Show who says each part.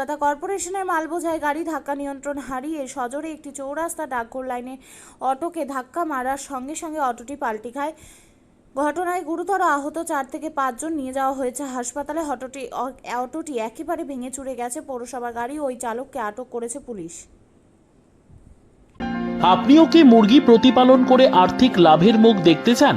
Speaker 1: কলকাতা কর্পোরেশনের মালবোঝাই গাড়ি ধাক্কা নিয়ন্ত্রণ হারিয়ে সজোরে একটি চৌরাস্তা ডাকঘর লাইনে অটোকে ধাক্কা মারার সঙ্গে সঙ্গে অটোটি পাল্টি খায়। ঘটনায় গুরুতর আহত চার থেকে পাঁচজন নিয়ে যাওয়া হয়েছে হাসপাতালে। অটোটি অটোটি একেবারে ভেঙে চুরে গেছে। পৌরসভা গাড়ি ওই চালককে আটক করেছে পুলিশ।
Speaker 2: আপনিও কি মুরগি প্রতিপালন করে আর্থিক লাভের মুখ দেখতে চান?